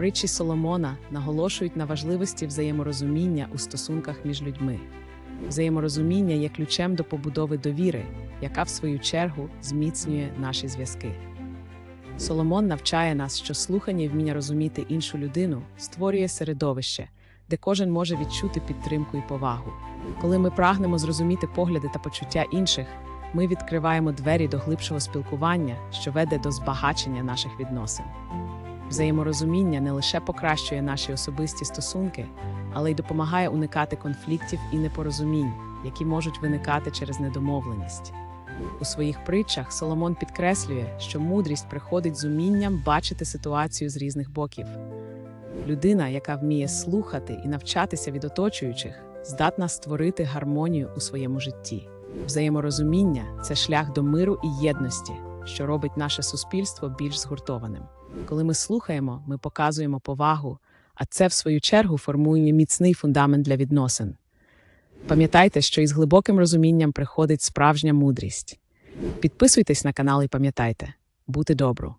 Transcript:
Притчі Соломона наголошують на важливості взаєморозуміння у стосунках між людьми. Взаєморозуміння є ключем до побудови довіри, яка, в свою чергу, зміцнює наші зв'язки. Соломон навчає нас, що слухання і вміння розуміти іншу людину створює середовище, де кожен може відчути підтримку і повагу. Коли ми прагнемо зрозуміти погляди та почуття інших, ми відкриваємо двері до глибшого спілкування, що веде до збагачення наших відносин. Взаєморозуміння не лише покращує наші особисті стосунки, але й допомагає уникати конфліктів і непорозумінь, які можуть виникати через недомовленість. У своїх притчах Соломон підкреслює, що мудрість приходить з умінням бачити ситуацію з різних боків. Людина, яка вміє слухати і навчатися від оточуючих, здатна створити гармонію у своєму житті. Взаєморозуміння це шлях до миру і єдності, що робить наше суспільство більш згуртованим. Коли ми слухаємо, ми показуємо повагу, а це, в свою чергу, формує міцний фундамент для відносин. Пам'ятайте, що із глибоким розумінням приходить справжня мудрість. Підписуйтесь на канал і пам'ятайте, бути добру.